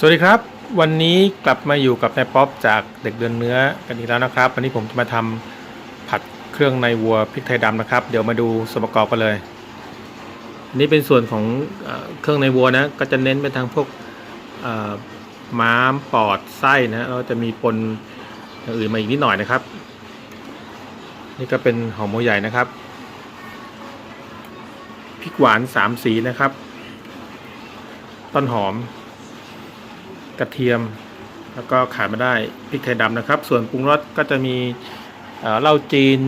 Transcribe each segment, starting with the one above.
สวัสดีครับ วันนี้กลับมาอยู่กับนายป๊อปจากเด็กเดือนเนื้อกันอีกแล้วนะครับ วันนี้ผมจะมาทำผัดเครื่องในวัวพริกไทยดำนะครับ เดี๋ยวมาดูส่วนประกอบกันเลยอันนี้เป็นส่วนของเครื่องในวัวนะก็จะเน้นไปทางพวกม้ามปอดไส้นะแล้วจะมีปนอย่างอื่นมาอีกนิดหน่อยนะครับ นี่ก็เป็นหอมหัวใหญ่นะครับพริกหวานสามสีนะครับ ต้นหอม กระเทียม แล้วก็ขาดไม่ได้พริกไทยดำนะครับ ส่วนปรุงรสก็จะมีเหล้าจีน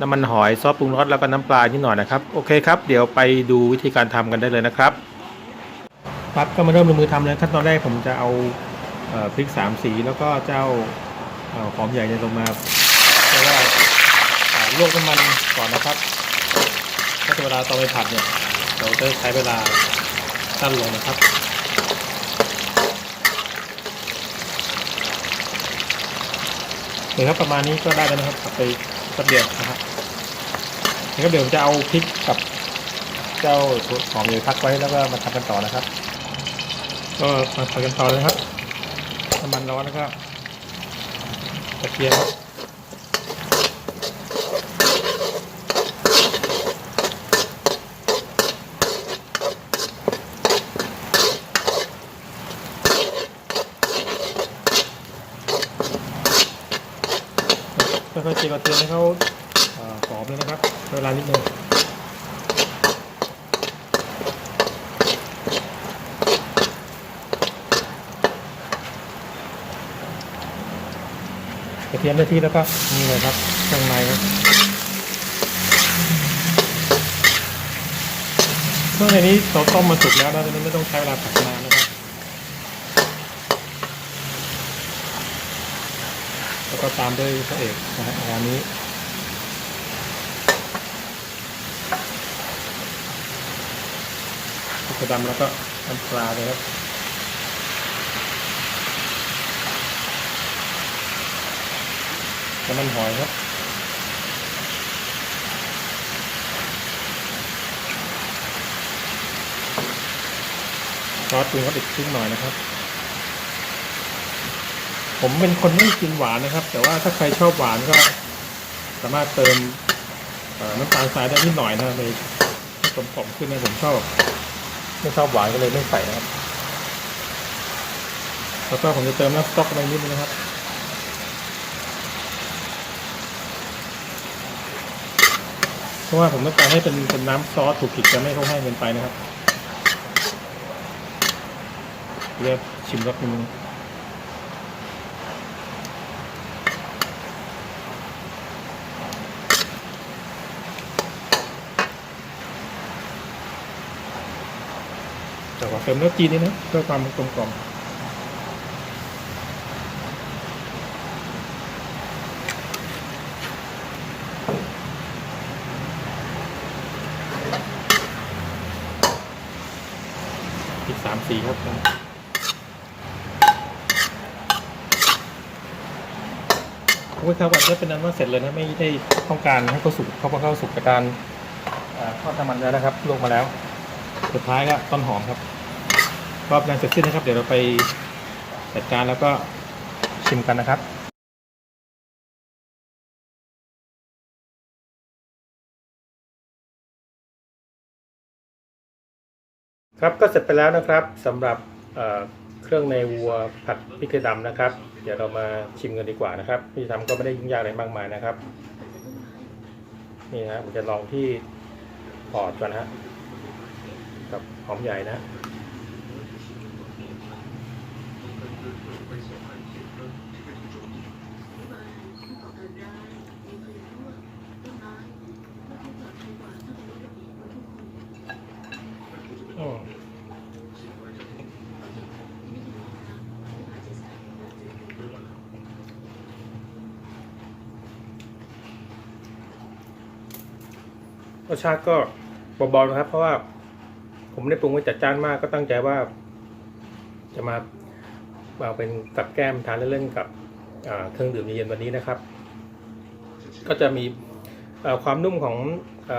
น้ำมันหอยซอสปรุงรสแล้วก็น้ำปลานิดหน่อยนะครับโอเคครับเดี๋ยวไปดูวิธีการทำกันได้เลยนะครับครับก็มาเริ่มลงมือทำเลยขั้นตอนแรกผมจะเอาเอพริกสามสีแล้วก็เจ้าหอมใหญ่เนี่ยลงมาเพราะว่าลวกน้ำมันก่อนนะครับถ้าเวลาตอนไปผัดเนี่ยเราจะใช้เวลาสั้นลงนะครับ เดี๋ยวครับประมาณนี้ก็ได้แล้วนะครับกลับไปแป๊บเดียวนะครับเดี๋ยวเดี๋ยวจะเอาพริกกับเจ้าหอมใหญ่พักไว้แล้วก็มาทำกันต่อนะครับ ก็มาทำกันต่อเลยครับน้ำมันร้อนแล้วก็ตะเกียบ ค่อยๆจีกระเทียมให้เขาเอ่อหอมเลยนะครับเวลานิดนึงกระเทียมได้ที่แล้วก็นี่เลยครับเครื่องในครับเครื่องในนี้เราต้มมาสุกแล้วนะดังนั้นไม่ต้องใช้เวลาผัดนานนะครับ แล้ว ก็ตามด้วยพระเอกนะฮะร้านนี้พริกดำแล้วก็น้ำปลาเลยครับน้ำมันหอยครับซอสปรุงรสอีกชิ้นหน่อยนะครับ ผมเป็นคนไม่กินหวานนะครับ แต่ว่าถ้าใครชอบหวานก็สามารถเติมน้ำตาลทรายได้นิดหน่อยนะเลยให้กลมกล่อมขึ้นนะผมชอบไม่ชอบหวานก็เลยไม่ใส่นะครับแล้วก็ผมจะเติมน้ำสต๊อกไปนิดนึงนะครับเพราะว่าผมต้องการให้เป็นเป็นน้ำซอสถูกผิดจะไม่เข้าให้เกินไปนะครับเรียกชิมรสนิดนึง แต่ว่าเติมเนื้อจีนนี่นะเพื่อความกลมกล่อมอีกสามสีครับโอ้ยครับวันนี้เป็นนั้นว่าเสร็จเลยนะไม่ได้ต้องการให้เขาสุกเขาพอเข้าสุกจากการทอดน้ำมันแล้วนะครับลวกมาแล้ว สุดท้ายก็ต้นหอมครับ รอบงานเสร็จสิ้นนะครับ เดี๋ยวเราไปจัดการแล้วก็ชิมกันนะครับครับก็เสร็จไปแล้วนะครับสำหรับเเครื่องในวัวผัดพริกไทยดำนะครับ เดี๋ยวเรามาชิมกันดีกว่านะครับที่ทำก็ไม่ได้ยุ่งยากอะไรมากมายนะครับ นี่นะผมจะลองที่ปอดก่อนนะฮะกับหอมใหญ่นะ รสชาติก็เบาๆนะครับ เพราะว่าผมไม่ได้ปรุงไว้จัดจ้านมากก็ตั้งใจว่า จะมาเอาเป็นกับแก้มทานเล่นๆกับเครื่องดื่มเย็นๆวันนี้นะครับ ก็จะมีความนุ่มของอ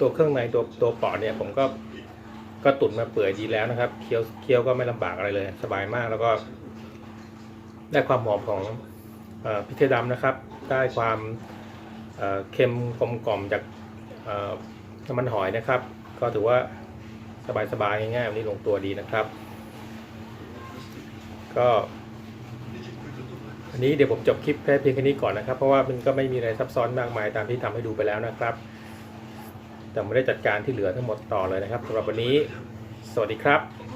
ตัวเครื่องในตัวตัวปอดเนี่ย ผมก็ก็ตุ๋นมาเปื่อยดีแล้วนะครับ เคี้ยวเคี้ยวก็ไม่ลำบากอะไรเลย สบายมากแล้วก็ ได้ความหอมของอพริกไทยดำนะครับ ได้ความเค็มกลมกล่อมจาก น้ำมันหอยนะครับ ก็ถือว่าสบายๆง่ายๆวันนี้ลงตัวดีนะครับ ก็อันนี้เดี๋ยวผมจบคลิปแค่เพียงแค่นี้ก่อนนะครับ เพราะว่ามันก็ไม่มีอะไรซับซ้อนมากมายตามที่ทำให้ดูไปแล้วนะครับ แต่ไม่ได้จัดการที่เหลือทั้งหมดต่อเลยนะครับสำหรับวันนี้ สวัสดีครับ